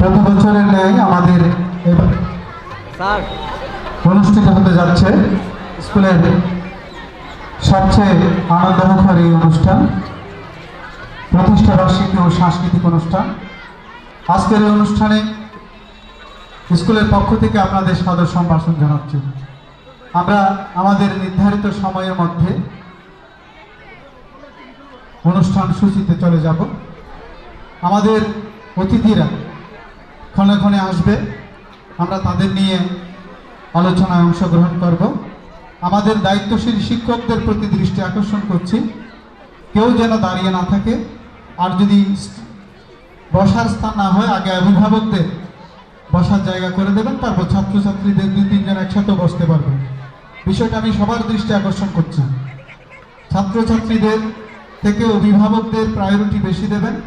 প্রতি বছরের ন্যায় আমাদের অনুষ্ঠিত হতে যাচ্ছে স্কুলের সবচেয়ে আনন্দমুখর এই অনুষ্ঠান প্রতিষ্ঠা বার্ষিকী ও সাংস্কৃতিক অনুষ্ঠান। আজকের এই অনুষ্ঠানে স্কুলের পক্ষ থেকে আপনাদের সাদর সম্ভাষণ জানাচ্ছি। আমরা আমাদের নির্ধারিত সময়ের মধ্যে অনুষ্ঠান সূচিতে চলে যাব। আমাদের অতিথিরা ক্ষণে ক্ষণে আসবে। আমরা তাদের নিয়ে আলোচনায় অংশগ্রহণ করব। আমাদের দায়িত্বশীল শিক্ষকদের প্রতি দৃষ্টি আকর্ষণ করছি। কেউ যেন দাঁড়িয়ে না থাকে। আর যদি বসার স্থান না হয়, আগে অভিভাবকদের বসার জায়গা করে দেবেন, তারপর ছাত্রছাত্রীদের দুই তিনজন একসাথে বসতে পারবেন। বিষয়টা আমি সবার দৃষ্টি আকর্ষণ করছি। ছাত্রছাত্রীদের থেকে অভিভাবকদের প্রায়োরিটি বেশি দেবেন।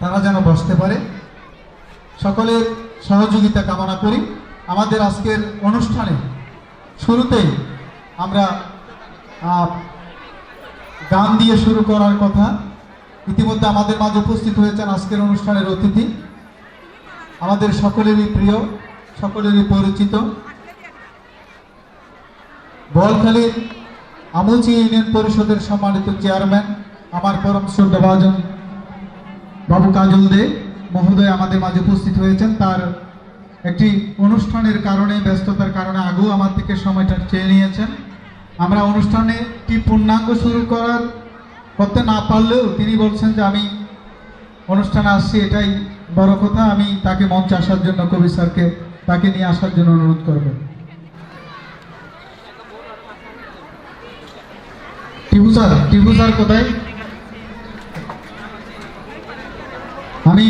তারা যেন বসতে পারে। সকলের সহযোগিতা কামনা করি। আমাদের আজকের অনুষ্ঠানে শুরুতেই আমরা গান দিয়ে শুরু করার কথা। ইতিমধ্যে আমাদের মাঝে উপস্থিত হয়েছেন আজকের অনুষ্ঠানের অতিথি। আমাদের সকলেরই প্রিয়, সকলেরই পরিচিত। বোয়ালখালীর আমুচি ইউনিয়ন পরিষদের সম্মানিত চেয়ারম্যান, আমার পরম শ্রদ্ধাভাজন বাবু কাজল দে। মহোদয় আমাদের মাঝে উপস্থিত হয়েছেন। তার একটি অনুষ্ঠানের কারণে, ব্যস্ততার কারণে আগেও আমার থেকে সময়টা চেয়ে নিয়েছেন। আমরা অনুষ্ঠানেটি পূর্ণাঙ্গ শুরু করার করতে না পারলেও তিনি বলছেন যে, আমি অনুষ্ঠানে আসছি, এটাই বড় কথা। আমি তাকে মঞ্চে আসার জন্য, কবি স্যারকে তাকে নিয়ে আসার জন্য অনুরোধ করব। টিপু স্যার টিপু স্যার কোথায়? আমি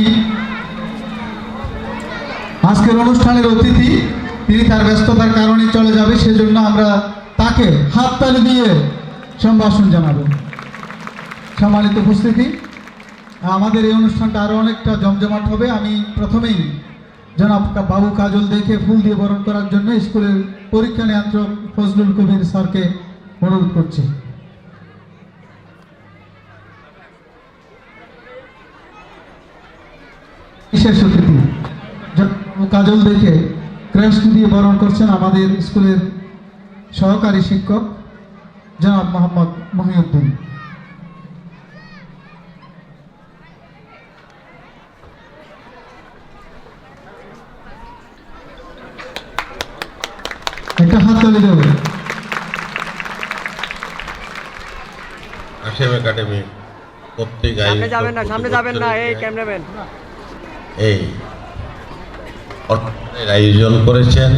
আজকের অনুষ্ঠানের অতিথি, তিনি তার ব্যস্ততার কারণে চলে যাবে, সেজন্য আমরা তাকে হাততালি দিয়ে সম্ভাষণ জানাব। সম্মানিত উপস্থিতি, আমাদের এই অনুষ্ঠানটা আরও অনেকটা জমজমাট হবে। আমি প্রথমেই জনাব বাবু কাজল দেখে ফুল দিয়ে বরণ করার জন্য স্কুলের পরীক্ষা নিয়ন্ত্রক ফজলুল কবির স্যারকে অনুরোধ করছি। বিশেষ অতিথি। কাজল দেখে ক্রেস্ট দিয়ে বরণ করছেন আমাদের স্কুলের সহকারী শিক্ষক জনাব মোহাম্মদ মহিউদ্দিন। একটা হাত তালি দেবে। আসাম একাডেমি প্রত্যেক সামনে যাবেন না সামনে যাবেন না এই ক্যামেরাম্যান। এই। অনুষ্ঠানের আয়োজন করেছেন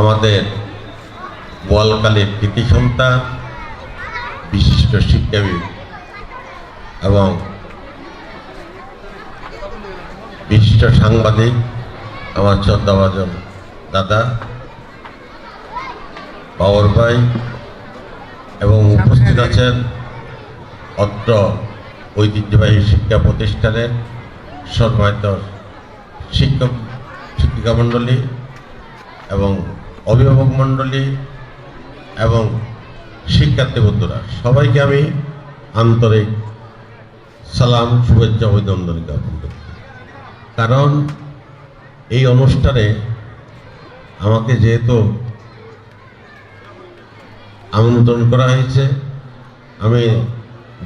আমাদের বোয়ালকালীর কৃতি সন্তান, বিশিষ্ট শিক্ষাবিদ এবং বিশিষ্ট সাংবাদিক আমার শ্রদ্ধাভাজন দাদা, বাবর ভাই এবং উপস্থিত আছেন অত্র ঐতিহ্যবাহী শিক্ষা প্রতিষ্ঠানের সম্মানিত শিক্ষক, শিক্ষিকা মণ্ডলী এবং অভিভাবক মণ্ডলী এবং শিক্ষার্থী বন্ধুরা, সবাইকে আমি আন্তরিক সালাম, শুভেচ্ছা অভিনন্দন জ্ঞাপন করছি। কারণ এই অনুষ্ঠানে আমাকে যেহেতু আমন্ত্রণ করা হয়েছে, আমি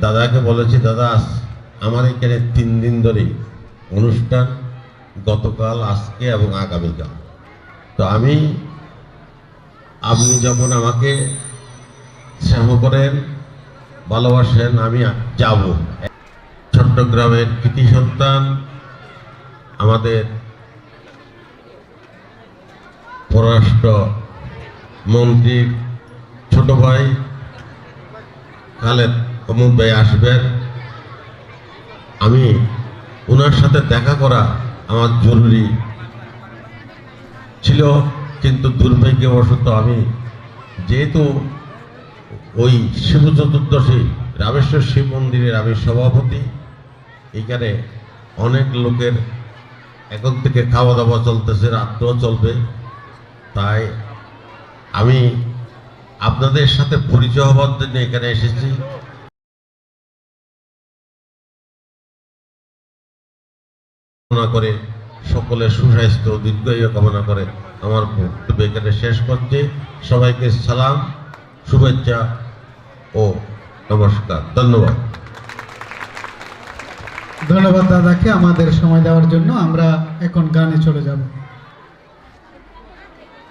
দাদাকে বলেছি, দাদা আমার এখানে তিন দিন ধরে অনুষ্ঠান। গতকাল, আজকে এবং আগামীকাল। তো আমি, আপনি যখন আমাকে স্নেহ করেন, ভালোবাসেন, আমি যাব। চট্টগ্রামের কৃতি সন্তান আমাদের পররাষ্ট্র মন্ত্রীর ছোট ভাই খালেদ অমুক ভাই আসবেন। আমি ওনার সাথে দেখা করা আমার জরুরি ছিল, কিন্তু দুর্ভাগ্যবশত আমি যেহেতু ওই শিব চতুর্দশী রামেশ্বর শিব মন্দিরের আমি সভাপতি এখানে অনেক লোকের এখন থেকে খাওয়া দাওয়া চলতেছে, রাত্রেও চলবে। তাই আমি আপনাদের সাথে পরিচয় হওয়ার জন্য এখানে এসেছি। কামনা করে সকলের সুস্বাস্থ্য দীর্ঘায়ু কামনা করে আমার বক্তব্য এখানে শেষ করছে। সবাইকে সালাম, শুভেচ্ছা ও নমস্কার। ধন্যবাদ। ধন্যবাদ দাদাকে আমাদের সময় দেওয়ার জন্য আমরা এখন গানে চলে যাব।